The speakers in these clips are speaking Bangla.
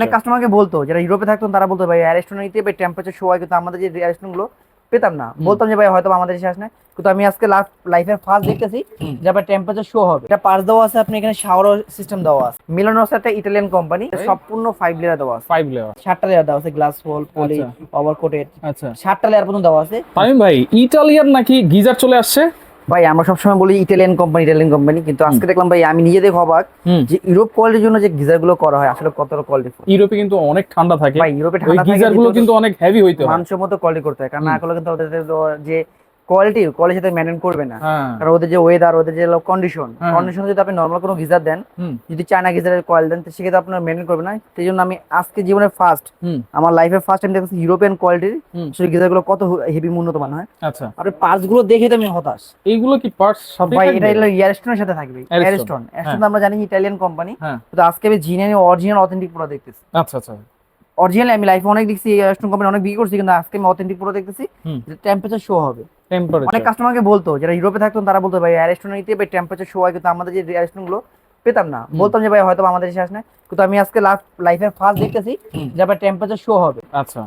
অনেক কাস্টমারকে বলতো যারা ইউরোপে থাকতো তারা বলতো ভাই অ্যারেস্টন নিতে ভাই টেম্পারেচার শো হয় কিন্তু আমাদের যে অ্যারেস্টনগুলো পেতাম না। বলতাম যে ভাই হয়তো আমাদের আসে না কিন্তু আমি আজকে লাস্ট লাইফের ফার্স্ট দেখতেছি যে আপনার টেম্পারেচার শো হবে। এটা পার্স দেওয়া আছে আপনি এখানে শাওয়ার সিস্টেম দেওয়া আছে। মিলানোস একটা ইটালিয়ান কোম্পানি সম্পূর্ণ ফাইভ লেয়ার দেওয়া আছে। ফাইভ লেয়ার সাতটা লেয়ার দেওয়া আছে গ্লাস ওয়াল পলি আচ্ছা। ওভার কোটেড আচ্ছা। সাতটা লেয়ার পর্যন্ত দেওয়া আছে। তামিম ভাই ইটালিয়ান নাকি গিজার চলে আসছে? ভাই আমরা সবসময় বলি ইটালিয়ান কোম্পানি ইটালিয়ান কোম্পানি কিন্তু আজকে দেখলাম ভাই আমি নিজে দেখে অবাক যে ইউরোপ কোয়ালিটির জন্য যে গিজারগুলো করা হয় আসলে কত কোয়ালিটি ইউরোপে কিন্তু অনেক ঠান্ডা থাকে। ভাই ইউরোপে ঠান্ডা থাকে গিজারগুলো কিন্তু অনেক হেভি হইতে হয়। মানসম্মত কোয়ালিটি করতে হয়। কারণ না। করলে কিন্তু ওদের যে কোয়ালিটি কোয়ালিটির সাথে মেনটেন করবে না। হ্যাঁ। কারণ ওদের যে ওয়েদার ওদের যে কন্ডিশন হ্যাঁ। কন্ডিশন যদি আপনি নর্মাল কোনো গিজার দেন যদি চায়না গিজারের কয়েল দেন সেক্ষেত্রে আপনার মেনটেন করবে না। সেই জন্য আমি আজকে জীবনে ফার্স্ট আমার লাইফে ফার্স্ট টাইম দেখছি ইউরোপিয়ান কোয়ালিটির সেই গিজারগুলো কত হেভি উন্নত মান হয়। আচ্ছা। আর পার্টসগুলো দেখে তো আমি হতাশ। এইগুলো কি পার্টস সাথে ভাই এটা হলো ইয়ারস্টোনের সাথে থাকবে। Ariston, অ্যারিস্টন অ্যারিস্টন আমরা জানি ইটালিয়ান কোম্পানি তো আজকে আমি জিনিয়ানি অরিজিনাল অথেন্টিক পুরো দেখতেছি। আচ্ছা আচ্ছা। অরিজিনাল আমি লাইফে অনেক দেখছি অ্যারিস্টন কোম্পানি অনেক বিক্রি করছি কিন্তু আজকে আমি অথেন্টিক পুরো দেখতেছি টেম্পারেচার শো হবে। অনেক টেম্পারেচার কাস্টমারকে বলতো যারা ইউরোপে থাকতো তারা বলতো ভাই অ্যারেস্টন নিতে ভাই টেম্পারেচার শো হয় কিন্তু আমাদের যে অ্যারেস্টনগুলো পেতাম না। বলতাম যে ভাই হয়তো আমাদের দেশে আসে না। কিন্তু আমি আজকে লাইফের ফার্স্ট দেখতেছি। যে আপনার টেম্পারেচার শো হবে। আচ্ছা।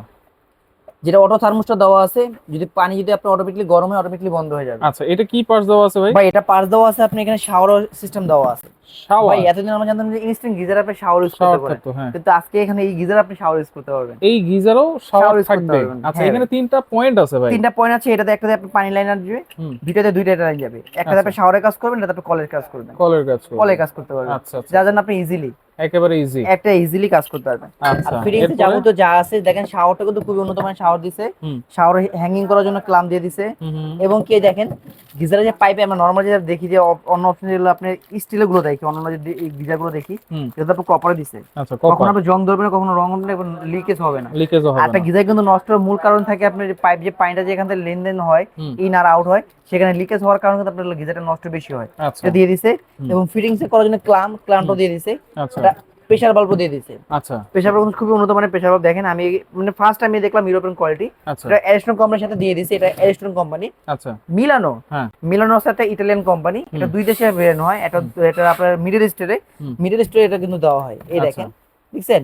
যেটা অটো থার্মোস্টার দেওয়া আছে যদি পানি যদি আপনার অটোমেটিকলি গরম হয় অটোমেটিকলি বন্ধ হয়ে যাবে। আচ্ছা এটা কি পার্স দেওয়া আছে ভাই? ভাই এটা পার্স দেওয়া আছে আপনি এখানে শাওয়ার সিস্টেম দেওয়া আছে। শাওয়ার। এতদিন আমরা জানতাম যে ইনস্ট্যান্ট গিজার আপনি শাওয়ার ইউজ করতে পারেন। হ্যাঁ। কিন্তু আজকে এখানে এই গিজার আপনি শাওয়ার ইউজ করতে পারবেন। এই গিজারও শাওয়ার থাকবে। আচ্ছা হ্যাঁ। এখানে তিনটা পয়েন্ট আছে ভাই। তিনটা পয়েন্ট আছে এটাতে একটাতে আপনি পানি লাইনার দুইটাতে দুইটা লাইন যাবে। একটাতে আচ্ছা। আপনি শাওয়ারের কাজ করবেন আপনি কলের কাজ করবেন। কলের কাজ করবে। কলের কাজ করতে পারবেন। আচ্ছা যার জন্য আপনি ইজিলি একেবারে ইজি একটা ইজিলি কাজ করতে পারবেন। আর আচ্ছা। ফিটিংস এরপরে? যাবতীয় যা আছে দেখেন শাওয়ারটা কিন্তু খুবই উন্নত মানের শাওয়ার দিছে। শাওয়ার হ্যাঙ্গিং করার জন্য ক্লাম দিয়ে দিছে। এবং কে দেখেন গিজারের যে পাইপে আমরা নর্মাল যেটা দেখি যে অন্য অপশন যেগুলো আপনি স্টিলেরগুলো দেখি অন্য যে গিজারগুলো দেখি যেটা আপনি কপারে দিছে। আচ্ছা কখনো আপনি জং ধরবে না কখনো রং হবে না এবং লিকেজ হবে না। লিকেজ হবে একটা গিজার কিন্তু নষ্ট হওয়ার মূল কারণ থাকে আপনার পাইপ যে পানিটা যে এখান থেকে লেনদেন হয় ইন আর আউট হয় সেখানে লিকেজ হওয়ার কারণে কিন্তু আপনার গিজারটা নষ্ট বেশি হয়। আচ্ছা। এটা দিয়ে দিছে এবং ফিটিংস করার জন্য ক্লাম ক্লামটা দিয়ে দিছে। আচ্ছা। এটা প্রেসার বাল্ব দিয়ে দিয়েছে। আচ্ছা। প্রেসার বাল্ব খুবই উন্নত মানের প্রেসার বাল্ব দেখেন আমি মানে ফার্স্ট আমি দেখলাম ইউরোপিয়ান কোয়ালিটি আচ্ছা। এটা অ্যারিস্টন কোম্পানির সাথে দিয়ে দিয়েছে এটা অ্যারিস্টন কোম্পানি আচ্ছা। মিলানো হ্যাঁ। মিলানো একটা ইটালিয়ান কোম্পানি এটা দুই দেশে বেরানো হয় এটা এটা আপনার মিডল ইস্টের মিডল ইস্টের এটা কিন্তু দেওয়া হয়। এই আচ্ছা। দেখেন দেখছেন?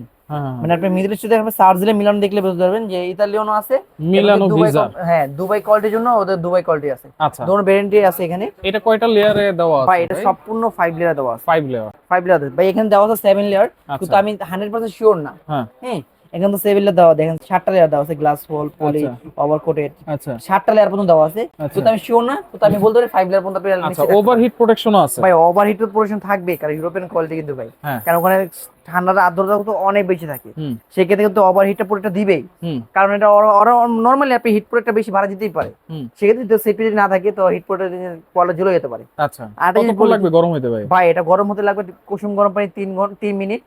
মানে আপনি মিডল ইস্টে সার্চ দিলে মিলানো দেখলে বুঝতে পারবেন যে ইতালিয়ানও আছে মিলানো গিজার হ্যাঁ দুবাই কোয়ালিটির জন্য ওদের দুবাই কোয়ালিটি আছে। আচ্ছা। দোনো ভ্যারিয়েন্টই আছে এখানে। এটা কয়টা লেয়ারে দেওয়া আছে ভাই এটা সম্পূর্ণ ফাইভ লেয়ার দেওয়া আছে। ফাইভ লেয়ার ফাইভ লেয়ার ভাই এখানে দেওয়া আছে সেভেন লেয়ার কিন্তু আচ্ছা আমি হান্ড্রেড পার্সেন্ট শিওর না। হ্যাঁ। হ্যাঁ এখানে তো সেভেন লেয়ার দেওয়া দেখেন সাতটা লেয়ার দেওয়া আছে glass fall poly. Over coated আচ্ছা। সাতটা লেয়ার পর্যন্ত দেওয়া আছে। আচ্ছা। কিন্তু আমি শিওর না কিন্তু আমি বলতে পারি ফাইভ লেয়ার পর্যন্ত আপনি আচ্ছা ওভারহিট প্রোটেকশনও আছে। ভাই ওভারহিট প্রোটেকশন থাকবে কারণ ইউরোপিয়ান কোয়ালিটি কিন্তু ভাই। হ্যাঁ। কারণ ওখানে ঠান্ডার আর্দ্রতা তো অনেক বেশি থাকে। সেক্ষেত্রে কিন্তু ওভারহিটটা পুরোটা দিবেই। কারণ এটা ওরা নর্মালি আপনি হিট প্রোডাক্টটা বেশি ভাড়া দিতেই পারে। সেক্ষেত্রে যদি সেফটি যদি না থাকে তো হিট প্রোডাক্ট কলা ঝুলে যেতে পারে। আচ্ছা। আর লাগবে গরম হইতে ভাই? ভাই এটা গরম হতে লাগবে কুসুম গরম পানি তিন ঘণ্টা তিন মিনিট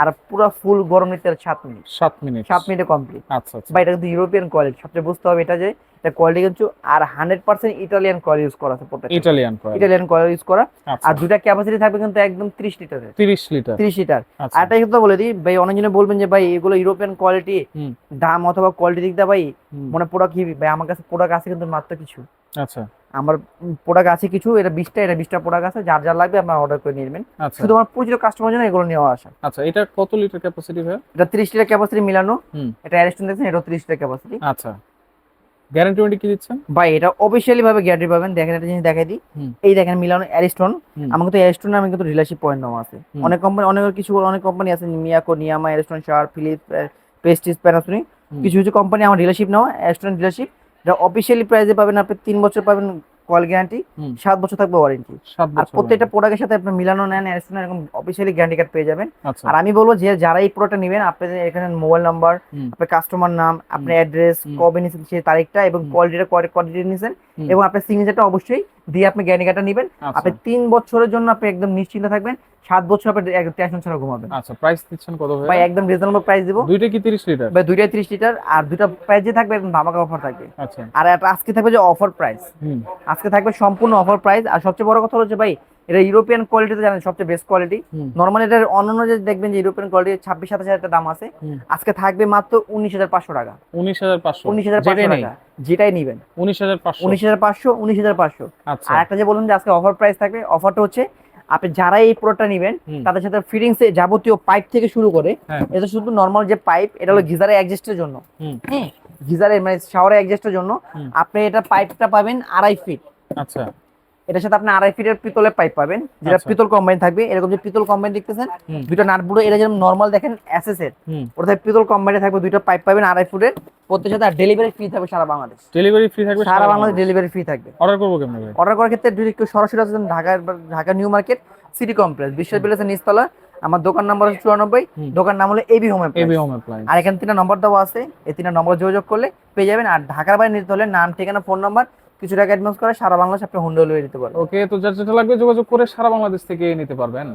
আর পুরো ফুল গরম নিতে সাত মিনিট সাত মিনিট সাত মিনিটে কমপ্লিট আচ্ছা আচ্ছা। ভাই এটা কিন্তু ইউরোপিয়ান কোয়ালিটি সবচেয়ে বুঝতে হবে এটা যে এটা কোয়ালিটি কিন্তু আর hundred percent Italian coil use করা আছে প্রত্যেকটা Italian coil Italian coil use করা। আচ্ছা। আর দুটা ক্যাপাসিটি থাকবে কিন্তু একদম ত্রিশ লিটারের। 30 লিটার। ত্রিশ লিটার। আচ্ছা। আর একটা কথা বলে দিই ভাই অনেকজনে বলবেন যে ভাই এগুলো ইউরোপিয়ান কোয়ালিটি দাম অথবা কোয়ালিটি দিক দিয়ে ভাই মনে প্রোডাক্ট কি ভাই আমার কাছে প্রোডাক্ট আছে কিন্তু মাত্র কিছু। আচ্ছা। আমার প্রোডাক্ট আছে কিছু এটা বিশটা এটা বিশটা প্রোডাক্ট আছে যার যার লাগবে আপনার অর্ডার করে নেবেন। আচ্ছা। শুধু আমার পরিচিত কাস্টমার জন্য এগুলো নেওয়া আসা। আচ্ছা এটা কত লিটার ক্যাপাসিটি ভাই এটা ত্রিশ লিটার ক্যাপাসিটি মিলানো। এটা অ্যারেস্টন দেখছেন এটাও ত্রিশ লিটার ক্যাপাসিটি আচ্ছা। গ্যারান্টি ওয়ারেন্টি কি দিচ্ছেন? ভাই এটা অফিসিয়ালি ভাবে গ্যারান্টি পাবেন। দেখেন একটা জিনিস দেখাই দিই। এই দেখেন মিলানো অ্যারিস্টন আমাকে তো অ্যারিস্টন নামে কিন্তু ডিলারশিপ পয়েন্ট নাম আছে। অনেক কোম্পানি অনেক কিছু অনেক কোম্পানি আছে মিয়াকো নিয়ামা অ্যারিস্টন শার ফিলিপ পেস্টিস প্যানাসোনিক কিছু কিছু কোম্পানি আমার ডিলারশিপ নেওয়া অ্যারিস্টন ডিলারশিপ এটা অফিসিয়ালি প্রাইসে পাবেন আপনি তিন বছর পাবেন কল গ্যারান্টি সাত বছর থাকবে ওয়ারেন্টি। আর প্রত্যেকটা প্রোডাক্টের সাথে আপনি মিলানো নেন এরকম অফিসিয়ালি গ্যারান্টি কার্ড পেয়ে যাবেন। আচ্ছা। আর আমি বলব যে যারা এই প্রোডাক্টটা নেবেন আপনাদের এখানে মোবাইল নাম্বার আপনার কাস্টমার নাম আপনার অ্যাড্রেস কবে নিয়েছেন সেই তারিখটা এবং। কোয়ালিটিটা কোয়ালিটি নিয়েছেন এবং আপনার সিগনেচারটা অবশ্যই দিয়ে আপনি গ্যানিকাটা নেবেন। আচ্ছা। আপনি তিন বছরের জন্য আপনি একদম নিশ্চিন্তে থাকবেন। সাত বছর আপনি টেনশন ছাড়া ঘুমাবেন। আচ্ছা প্রাইস দিচ্ছেন কত ভাই একদম রিজনেবল প্রাইস দিব। দুইটা কি 30 লিটার ভাই দুইটা ত্রিশ লিটার আর দুইটা প্রাইস যে থাকবে একদম ধামাকা অফার থাকবে। আচ্ছা। আর আজকে থাকবে যে অফার প্রাইস হুম। আজকে থাকবে সম্পূর্ণ অফার প্রাইস আর সবচেয়ে বড় কথা হচ্ছে ভাই এটা ইউরোপিয়ান কোয়ালিটিতে জানেন সবচেয়ে বেস্ট কোয়ালিটি নর্মালি এটার অন্যান্য যে দেখবেন যে ইউরোপিয়ান কোয়ালিটি ছাব্বিশ সাতাশ হাজার দাম আছে। আজকে থাকবে মাত্র উনিশ হাজার পাঁচশো টাকা। 19500 উনিশ হাজার পাঁচশো টাকা। যেটাই নিবেন। 19500 উনিশ হাজার পাঁচশো উনিশ হাজার পাঁচশো। আচ্ছা। আর একটা যে বলুন যে আজকে অফার প্রাইস থাকবে অফারটা হচ্ছে আপনি যারা এই প্রোডাক্টটা নেবেন। তাদের সাথে ফিটিংস এ যাবতীয় পাইপ থেকে শুরু করে হ্যাঁ। এটা শুধু নর্মাল যে পাইপ এটা হলো গিজারের অ্যাডজাস্টের জন্য। গিজারের মানে শাওয়ারের অ্যাডজাস্টের জন্য। আপনি এটা পাইপটা পাবেন আড়াই ফিট আচ্ছা। এটার সাথে আপনি আড়াই ফিটের পিতলের পাইপ পাবেন যেটা আচ্ছা। পিতল কম্বাইন থাকবে। এরকম যে পিতল কম্বাইন দেখতেছেন দুটো নাটবুড়ো এটা যেরকম নর্মাল দেখেন এসএস এর ওটা পিতল কম্বাইনে থাকবে দুটো পাইপ পাবেন আড়াই ফুটের। প্রত্যেক সাথে আর ডেলিভারি ফ্রি থাকবে সারা বাংলাদেশ। ডেলিভারি ফ্রি থাকবে সারা বাংলাদেশ ডেলিভারি ফ্রি থাকবে। অর্ডার করব কেমন ভাই? অর্ডার করার ক্ষেত্রে যদি কেউ সরাসরি আসেন Dhaka Dhaka new market city complex বিশ্ববিদ্যালয়ের নিচতলা আমার দোকান নাম্বার হচ্ছে চুরানব্বই দোকান নাম হলো এবি হোম এবি হোম আর এখানে তিনটা নম্বর দেওয়া আছে এই তিনটা নম্বর যোগাযোগ করলে পেয়ে যাবেন। আর ঢাকার বাইরে নিতে হলে নাম ঠিকানা ফোন নাম্বার কিছু টাকা অ্যাডভান্স করে সারা বাংলাদেশ আপনি হোম ডেলিভারি দিতে পারবেন। ওকে, তো যার যেটা লাগবে যোগাযোগ করে সারা বাংলাদেশ থেকে নিতে পারবেন।